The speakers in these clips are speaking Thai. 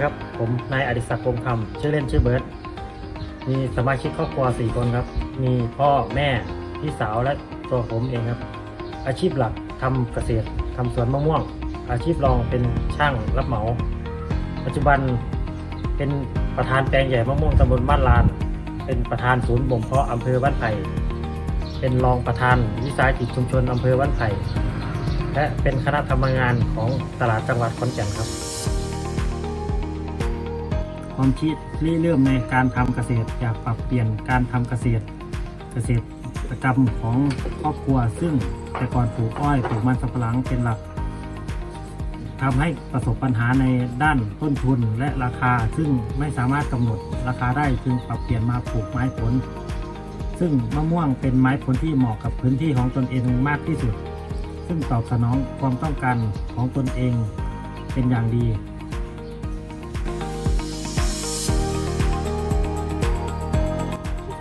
ครับ ผมนายอดิศักดิ์พงคำชื่อเล่นชื่อเบิร์ตมีสมาชิกครอบครัว4คนครับ มีพ่อแม่พี่สาวและตัวผมเองครับ อาชีพหลักทำเกษตรทำสวนมะม่วง อาชีพรองเป็นช่างรับเหมา ปัจจุบันเป็นประธานแปลงใหญ่มะม่วงตำบลบ้านลาน เป็นประธานศูนย์บ่มเพาะอำเภอบ้านไผ่เป็นรองประธานวิสาหกิจชุมชนอำเภอบ้านไผ่และเป็นคณะทำงานของตลาดจังหวัดขอนแก่นครับ ความคิดริเริ่มในการทำเกษตรอยากปรับเปลี่ยนการทำเกษตร เกษตรกรรมของครอบครัว ซึ่งแต่ก่อนปลูกอ้อยปลูกมันสำปะหลังเป็นหลักทำให้ประสบปัญหาในด้านต้นทุนและราคาซึ่งไม่สามารถกำหนดราคาได้จึงปรับเปลี่ยนมาปลูกไม้ผล ซึ่งมะม่วงเป็นไม้ผลที่เหมาะกับพื้นที่ของตนเองมากที่สุด ซึ่งตอบสนองความต้องการของตนเองเป็นอย่างดี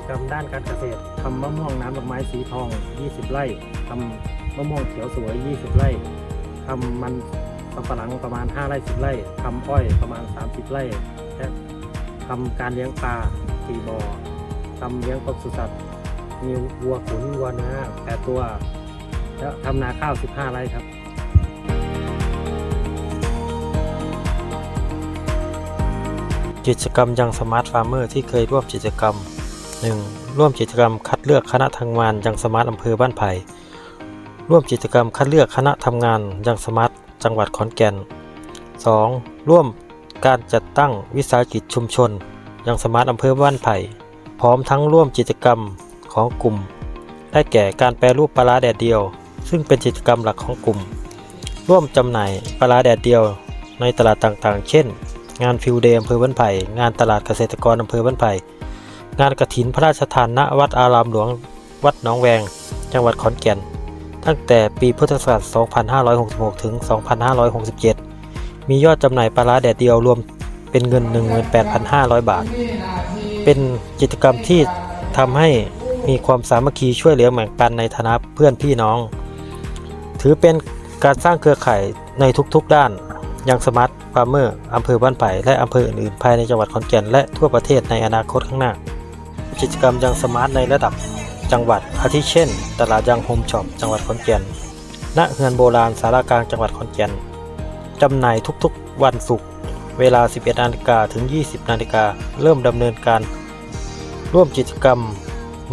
กิจกรรมด้านการเกษตรทำมะม่วงน้ำดอกไม้สีทอง 20 ไร่ทำมะม่วงเขียวสวย 20 ไร่ทำมันสำปะหลังประมาณ 5 ไร่ 10 ไร่ทำอ้อยประมาณ 30 ไร่และทำการเลี้ยงปลา4บ่อทำเลี้ยงปศุสัตว์มีวัวขุนวัวเนื้อ8ตัว แล้วทำนาข้าว 15 ไร่ครับกิจกรรมยังสมาร์ทฟาร์มเมอร์ที่เคยร่วมกิจกรรม 1. ร่วมกิจกรรมคัดเลือกคณะทำงานยังสมาร์ทอำเภอบ้านไผ่ ร่วมกิจกรรมคัดเลือกคณะทำงานยังสมาร์ทจังหวัดขอนแก่น 2. ร่วมการจัดตั้งวิสาหกิจชุมชนยังสมาร์ทอำเภอบ้านไผ่ พร้อมทั้งร่วมกิจกรรมของกลุ่ม ได้แก่การแปรรูปปลาแดดเดียว ซึ่งเป็นกิจกรรมหลักของกลุ่ม ร่วมจำหน่ายปลาแดดเดียวในตลาดต่างๆ เช่น งานฟิวเดย์อำเภอบ้านไผ่ งานตลาดเกษตรกรอำเภอบ้านไผ่ งานกระถินพระราชทานณวัดอารามหลวงวัดหนองแวง จังหวัดขอนแก่น ตั้งแต่ปีพุทธศักราช 2566 ถึง 2567 มียอดจำหน่ายปลาร้าแดดเดียวรวมเป็นเงิน 18,500 บาท เป็นกิจกรรมที่ทำให้มีความสามัคคีช่วยเหลือแบ่งปันในฐานะเพื่อนพี่น้อง ถือเป็นการสร้างเครือข่ายในทุกๆด้านยังสมาร์ทฟาร์มเมอร์อำเภอบ้านไผ่และอำเภออื่นๆภายในจังหวัดขอนแก่นและทั่วประเทศในอนาคตข้างหน้า กิจกรรมยังสมาร์ทในระดับจังหวัด อาทิเช่น ตลาดยังโฮมช็อปจังหวัดขอนแก่น ณ เฮือนโบราณสารากลางจังหวัดขอนแก่น จำหน่ายทุกๆ วันศุกร์ เวลา 11นาฬิกาถึง 20นาฬิกาเริ่มดำเนินการ ร่วมกิจกรรม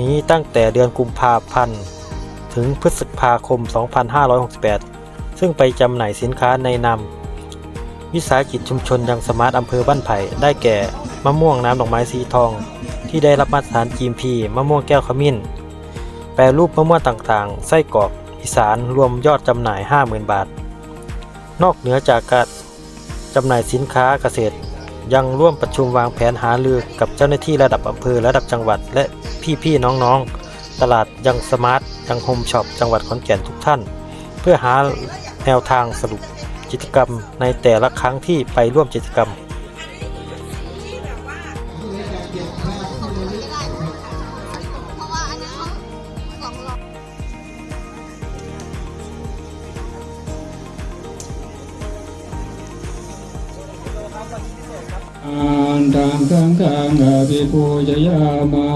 นี้ตั้งแต่เดือนกุมภาพันธ์ ถึงพฤษภาคม 2568 ซึ่งไปจำหน่ายสินค้าในนามวิสาหกิจชุมชนยังสมาร์ทอำเภอบ้านไผ่ได้แก่ มะม่วงน้ำดอกไม้สีทอง ที่ได้รับมาตรฐาน GMP มะม่วงแก้วขมิ้น แปรรูปมะม่วงต่างๆ ไส้กรอกอีสานรวมยอดจำหน่าย 50,000 บาท นอกเหนือจากการจำหน่ายสินค้าเกษตร ยังร่วมประชุมวางแผนหารือกับเจ้าหน้าที่ระดับอำเภอระดับจังหวัด และพี่ๆน้องๆ ตลาดยังสมาร์ทยังโฮมช็อปจังหวัดขอนแก่นทุกท่าน เพื่อหาแนวทางสรุปกิจกรรมในแต่ละครั้งที่ไปร่วมกิจกรรม อันตังสังฆังอภิปูชยามา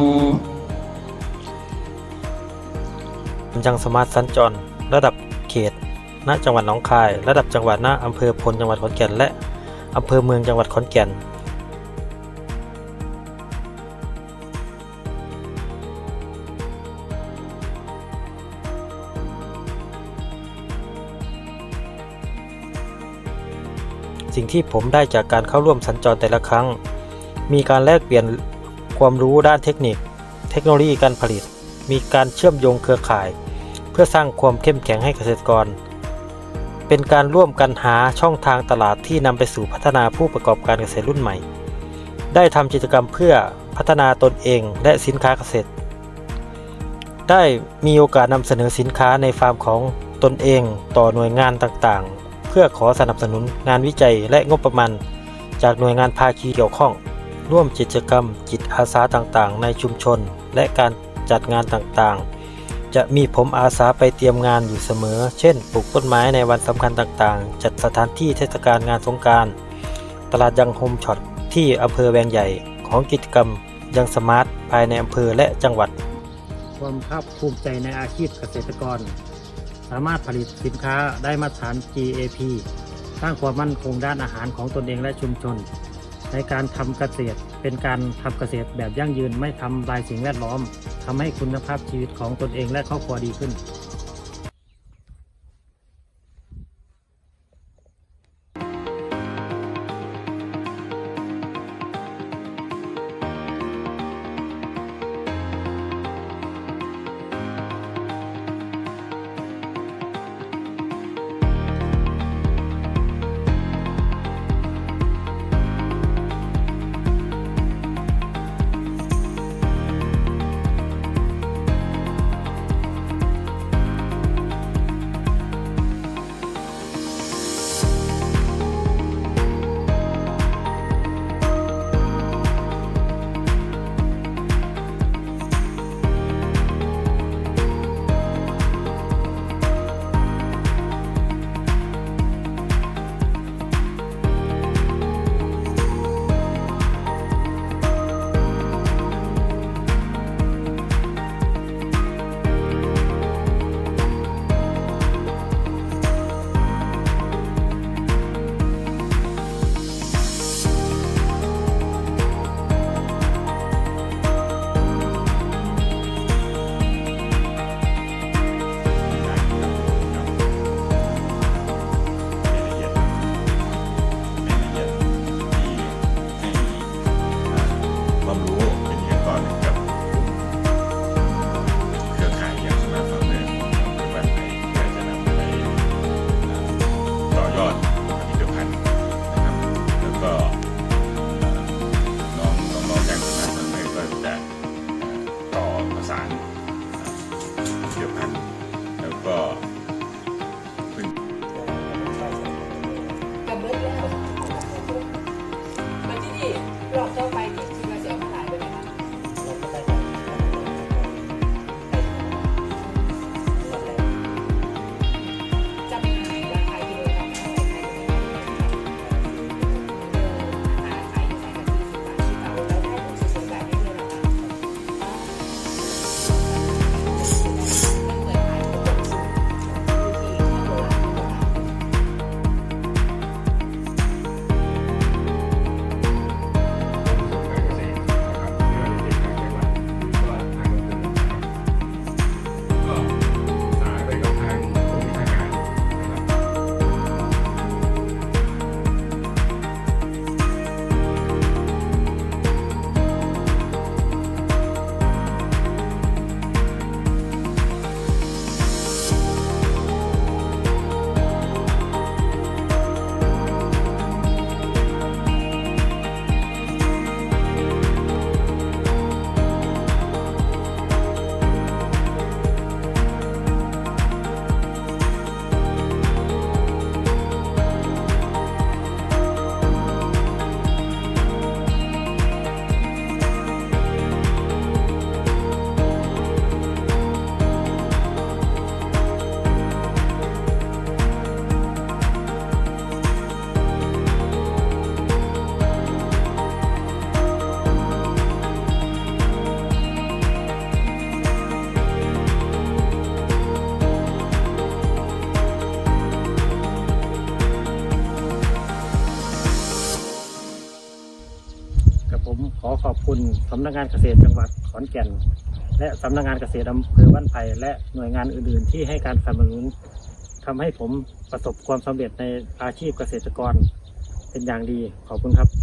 ยังสมาร์ทสัญจร ระดับเขต ณ จังหวัดหนองคาย ระดับจังหวัดณอำเภอพลจังหวัดขอนแก่น และอำเภอเมืองจังหวัดขอนแก่น สิ่งที่ผมได้จากการเข้าร่วมสัญจรแต่ละครั้ง มีการแลกเปลี่ยนความรู้ด้านเทคนิค เทคโนโลยีการผลิต มีการเชื่อมโยงเครือข่าย เพื่อสร้างความเข้มแข็งให้เกษตรกร เป็นการร่วมกันหาช่องทางตลาดที่นำไปสู่พัฒนาผู้ประกอบการเกษตรรุ่นใหม่ ได้ทำกิจกรรมเพื่อพัฒนาตนเองและสินค้าเกษตร ได้มีโอกาสนำเสนอสินค้าในฟาร์มของตนเองต่อหน่วยงานต่างๆ เพื่อขอสนับสนุนงานวิจัยและงบประมาณ จากหน่วยงานภาคีเกี่ยวข้อง ร่วมกิจกรรมจิตอาสาต่างๆ ในชุมชน และการจัดงานต่างๆ จะมีผมอาสาไปเตรียมงานอยู่เสมอ เช่น ปลูกต้นไม้ในวันสำคัญต่างๆ จัดสถานที่เทศกาลงานสงการตลาดยังโฮมช็อตที่อำเภอแวงใหญ่ของกิจกรรมยังสมาร์ทภายในอำเภอและจังหวัด ความภาคภูมิใจในอาชีพเกษตรกร สามารถผลิตสินค้าได้มาตรฐาน GAP สร้างความมั่นคงด้านอาหารของตนเองและชุมชน ในการทำเกษตรเป็นการทำเกษตรแบบยั่งยืนไม่ทำลายสิ่งแวดล้อมทำให้คุณภาพชีวิตของตนเองและครอบครัวดีขึ้น ขอขอบคุณสำนักงานเกษตรจังหวัดขอนแก่น และสำนักงานเกษตรอำเภอบ้านไผ่และหน่วยงานอื่น ๆ ที่ให้การสนับสนุนทำให้ผมประสบความสำเร็จในอาชีพเกษตรกรเป็นอย่างดีขอบคุณครับ